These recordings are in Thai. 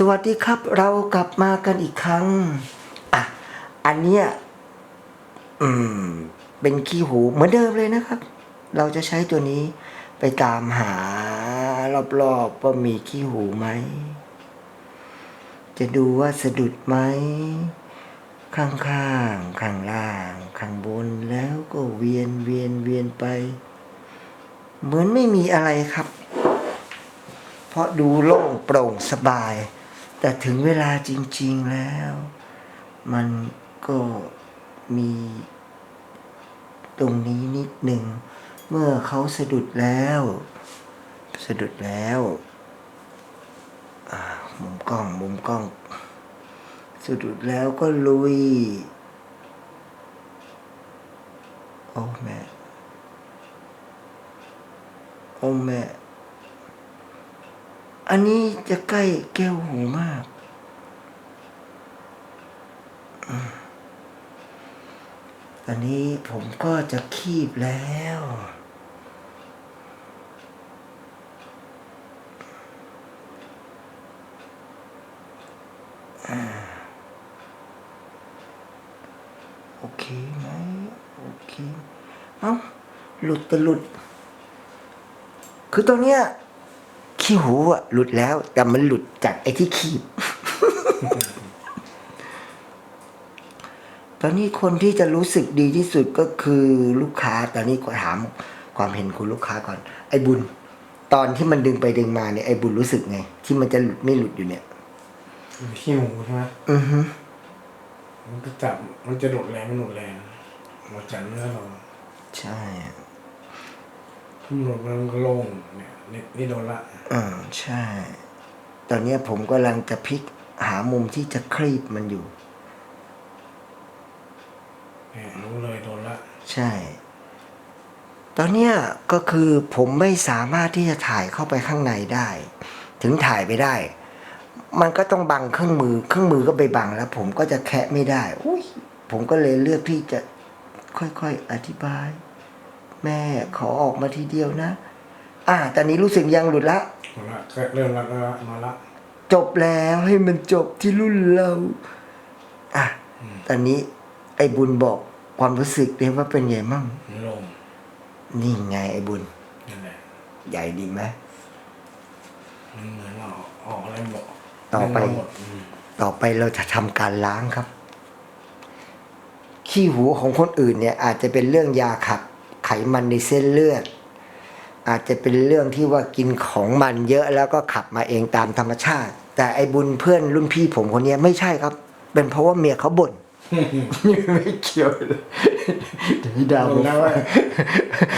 สวัสดีครับเรากลับมากันอีกครั้ง อะ อันเนี้ยอืม เป็นขี้หูเหมือนเดิมเลยนะครับ เราจะใช้ตัวนี้ไปตามหารอบๆว่ามีขี้หูไหม จะดูว่าสะดุดไหม ข้างข้างๆข้างล่าง ข้างบนแล้วก็เวียนเวียนเวียนไป เหมือนไม่มีอะไรครับ เพราะดูโล่งโปร่งสบาย แต่ถึงเวลาจริง ๆแล้ว มันก็มีตรงนี้นิดหนึ่ง เมื่อเขาสะดุดแล้ว สะดุดแล้วมุมกล้องมุมกล้อง สะดุดแล้วก็ลุย โอ้แม่ โอ้แม่ อันนี้จะใกล้แก้วหูมากอืมตอนนี้ผมก็จะคีบแล้วอโอเคไหมโอเค เอ้า หลุดแต่หลุด คือตอนเนี้ย ขี้หูอะหลุดแล้ว แต่มันหลุดจากไอ้ที่คีบตอนนี้คนที่จะรู้สึกดีที่สุดก็คือลูกค้า ตอนนี้ก็ถามความเห็นคุณลูกค้าก่อน ไอ้บุญ ตอนที่มันดึงไปดึงมาเนี่ยไอ้บุญรู้สึกไง ที่มันจะหลุดไม่หลุดอยู่เนี่ยขี้หูใช่ไหมอือฮึมันก็จับมันจะหลุดแรงไม่หลุดแรงหมดจากเนื้อเราใช่ ถ้ามันหลุดมันก็โล่งเนี่ยนี่นี่โดนละอ่าใช่ ตอนเนี้ยผมกำลังจะพลิกหามุมที่จะคลีบมันอยู่เนี่ยรู้เลยโดนละ ใช่ ตอนเนี้ยก็คือผมไม่สามารถที่จะถ่ายเข้าไปข้างในได้ ถึงถ่ายไปได้ มันก็ต้องบังเครื่องมือ เครื่องมือก็ไปบังแล้ว ผมก็จะแคะไม่ได้ อุ้ยผมก็เลยเลือกที่จะค่อยๆอธิบาย แม่ขอออกมาทีเดียวนะ อ่าตอนนี้รู้สึกยังหลุดละ หมดละก็เริ่มละละมาละ จบแล้วให้มันจบที่รุ่นเราอะตอนนี้ไอ้บุญบอกความรู้สึกเลยว่าเป็นไงมั่งมันโล่งนี่ไงไอ้บุญ นั่นแหละใหญ่ดีไหม มันเหมือนเราออกอะไรหมดต่อไป หมดอืมต่อไปเราจะทำการล้างครับ ขี้หูของคนอื่นเนี่ย อาจจะเป็นเรื่องยาขับ ไขมันในเส้นเลือด อาจจะเป็นเรื่องที่ว่ากินของมันเยอะแล้วก็ขับมาเองตามธรรมชาติ แต่ไอ้บุญเพื่อนรุ่นพี่ผมคนเนี้ยไม่ใช่ครับ เป็นเพราะว่าเมียเขาบ่นไม่เกี่ยวเลยเดี๋ยวพี่ดาวโดนแล้วว่า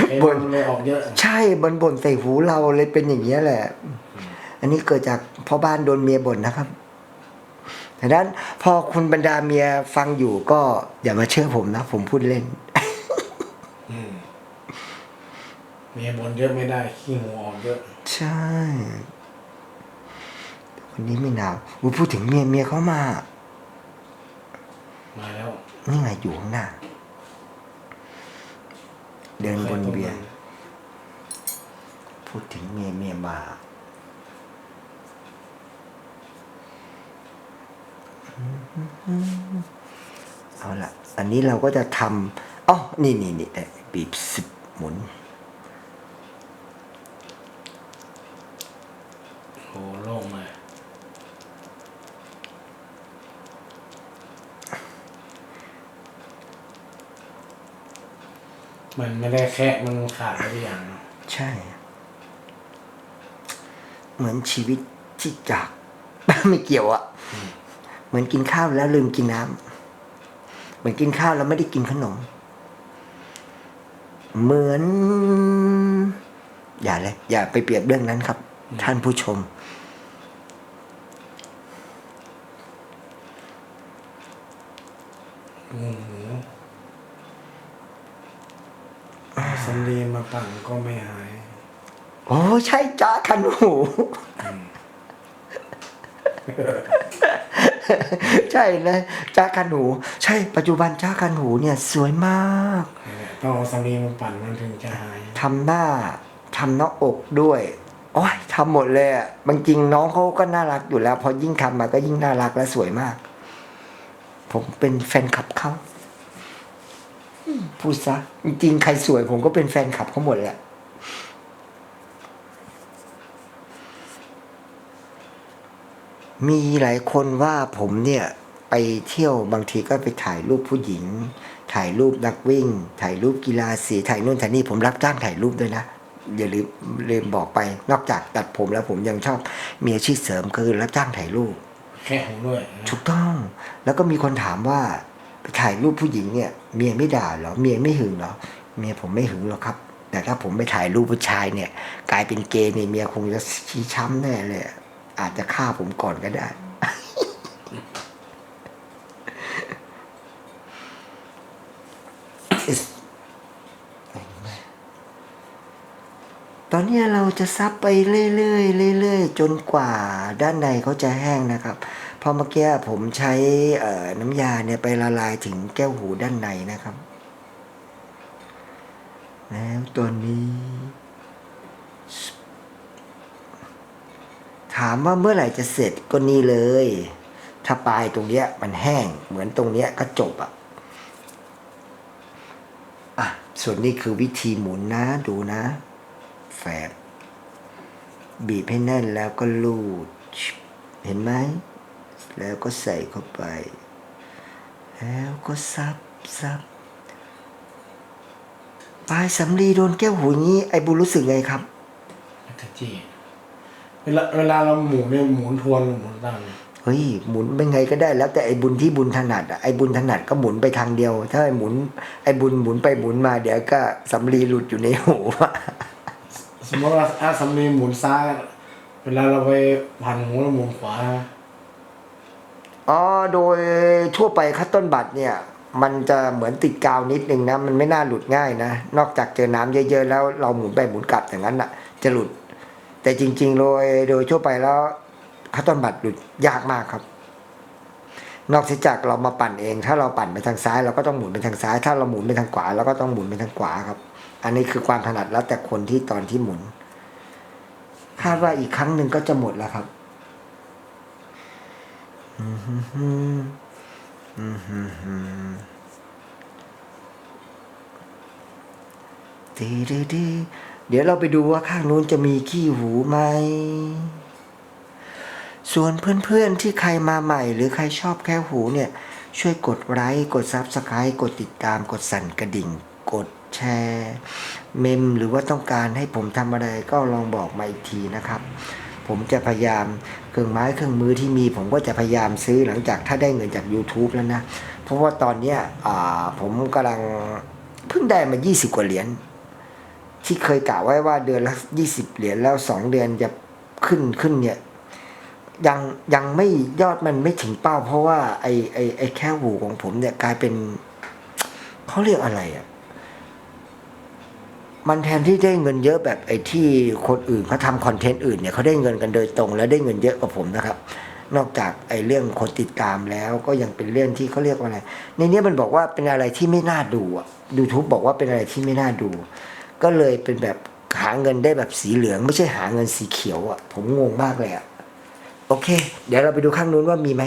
ไอ้บ่นมันเลยออกเยอะใช่บนบ่นใส่หูเราเลยเป็นอย่างนี้ยแหละ อันนี้เกิดจากพ่อบ้านโดนเมียบ่นนะครับดังนั้นพอคุณบรรดาเมียฟังอยู่ก็อย่ามาเชื่อผมนะ ผมพูดเล่น อืมเมียบนเยอะไม่ได้ขี้หูออกเยอะใช่คนนี้ไม่หนาวอุ๊ยพูดถึงเมียเมียเขามา มาแล้วนี่ไงอยู่ข้างหน้า เดินบนเบียร์พูดถึงเมียเมียมาเอาละอันนี้เราก็จะทำอ๋อนี่นี่นี่แต่บีบสิบหมุน โอ้โล่งเลย มันไม่ได้แค่มันขาดอะไรอย่างเนอะใช่ เหมือนชีวิตที่จาก ไม่เกี่ยวอะเหมือนกินข้าวแล้วลืมกินน้ำเหมือนกินข้าวแล้วไม่ได้กินขนม เหมือน อย่าเลย อย่าไปเปรียบเรื่องนั้นครับ ท่านผู้ชม อืม สำลีมาปั่นก็ไม่หาย โอ้ใช่จ้าคันหู ใช่เลยจ้าคันหู ใช่ปัจจุบันจ้าคันหูเนี่ยสวยมากต้องเอาสำลีมาปั่นมันถึงจะหายทำหน้าทำหน้าอกด้วยโโอ้ยทำหมดเลยอะบางจริงน้องเขาก็น่ารักอยู่แล้ว พอยิ่งทำมาก็ยิ่งน่ารักและสวยมาก ผมเป็นแฟนคลับเขาอืม พูดซะ จริงๆใครสวยผมก็เป็นแฟนคลับเขาหมดแหละมีหลายคนว่าผมเนี่ย ไปเที่ยวบางทีก็ไปถ่ายรูปผู้หญิง ถ่ายรูปนักวิ่ง ถ่ายรูปกีฬาสีถ่ายนู่นถ่ายนี่ผมรับจ้างถ่ายรูปด้วยนะอย่าลืมลืมบอกไปนอกจากตัดผมแล้วผมยังชอบมีอาชีพเสริมคือรับจ้างถ่ายรูปแค่หูด้วยนะถูกต้อง แล้วก็มีคนถามว่าไป ถ่ายรูปผู้หญิงเนี่ยเมียไม่ด่าหรอเมียไม่หึงหรอเมียผมไม่หึงหรอกครับ แต่ถ้าผมไปถ่ายรูปผู้ชายเนี่ย กลายเป็นเกย์เนี่ยเมียคงจะชี้ช้ำแน่เลย อาจจะฆ่าผมก่อนก็ได้ ตอนนี้เราจะซับไปเรื่อยๆเรื่อยๆ จนกว่าด้านในเขาจะแห้งนะครับ เพอเมื่อกี้ผมใช้น้ำยาเนี่ยไปละลายถึงแก้วหูด้านในนะครับ แล้วตอนนี้ ถามว่าเมื่อไหร่จะเสร็จก็นี่เลย ถ้าปลายตรงเนี้ยมันแห้ง เหมือนตรงเนี้ยก็จบอะอะ ส่วนนี้คือวิธีหมุนนะดูนะ แฝบบีบให้แน่นแล้วก็ลูดเห็นไหม แล้วก็ใส่เข้าไป แล้วก็ซับซับปลายสำลีโดนแก้วหูนี้ไอ้บุญรู้สึกไงครับกระจี้เวลาเวลาเราหมุนเนี่ยหมุนทวนหรือหมุนตามเนี่ยเฮ้ยหมุนเป็นไงก็ได้ แล้วแต่ไอ้บุญที่บุญถนัดอะไอ้บุญถนัดก็หมุนไปทางเดียว ถ้าไอ้หมุนไอ้บุญหมุนไปหมุนมาเดี๋ยวก็สำลีหลุดอยู่ในหูสมมติว่าอาสำลีหมุนซ้ายเวลาเราไปผ่านหูเราหมุนขวา อ๋อโดยทั่วไปคัตต้นบัตรเนี่ย มันจะเหมือนติดกาวนิดนึงนะ มันไม่น่าหลุดง่ายนะ นอกจากเจอน้ำเยอะๆแล้วเราหมุนไปหมุนกลับอย่างนั้นน่ะ จะหลุด แต่จริงๆโดยโดยทั่วไปแล้วคัตต้นบัตรหลุดยากมากครับ นอกจากเรามาปั่นเอง ถ้าเราปั่นไปทางซ้าย เราก็ต้องหมุนไปทางซ้าย ถ้าเราหมุนไปทางขวาเราก็ต้องหมุนไปทางขวาครับ อันนี้คือความถนัดแล้วแต่คนที่ตอนที่หมุนคาดว่าอีกครั้งหนึ่งก็จะหมดแล้วครับ อืมฮึ่มฮึ่มอืมฮึ่มฮึ่ม ดีดีดีเดี๋ยวเราไปดูว่าข้างนู้นจะมีขี้หูไหม ส่วนเพื่อนๆที่ใครมาใหม่หรือใครชอบแค่หูเนี่ย ช่วยกดไลค์กดซับสไครต์กดติดตามกดสั่นกระดิ่ง กดแชร์ เมมหรือว่าต้องการให้ผมทำอะไรก็ลองบอกมาอีกทีนะครับ ผมจะพยายามเครื่องไม้เครื่องมือที่มี ผมก็จะพยายามซื้อหลังจากถ้าได้เงินจาก YouTube แล้วนะ เพราะว่าตอนเนี้ยผมกำลังเพิ่งได้มา 20 กว่าเหรียญที่เคยกะไว้ว่าเดือนละ 20 เหรียญแล้ว 2 เดือนจะขึ้นขึ้นเนี่ยยังยังไม่ยอดมันไม่ถึงเป้า เพราะว่าไอไอไอแค่หูของผมเนี่ยกลายเป็นเขาเรียกอะไรอะ่ะ มันแทนที่ได้เงินเยอะแบบไอ้ที่คนอื่นเขาทำคอนเทนต์อื่นเนี่ยเขาได้เงินกันโดยตรง แล้วได้เงินเยอะกว่าผมนะครับ นอกจากไอ้เรื่องคนติดตามแล้วก็ยังเป็นเรื่องที่เขาเรียกว่าอะไร ในนี้มันบอกว่าเป็นอะไรที่ไม่น่าดูอะยูทูบบอกว่าเป็นอะไรที่ไม่น่าดู ก็เลยเป็นแบบหาเงินได้แบบสีเหลือง ไม่ใช่หาเงินสีเขียวอะผมงงมากเลยอะโอเค เดี๋ยวเราไปดูข้างนู้นว่ามีไหม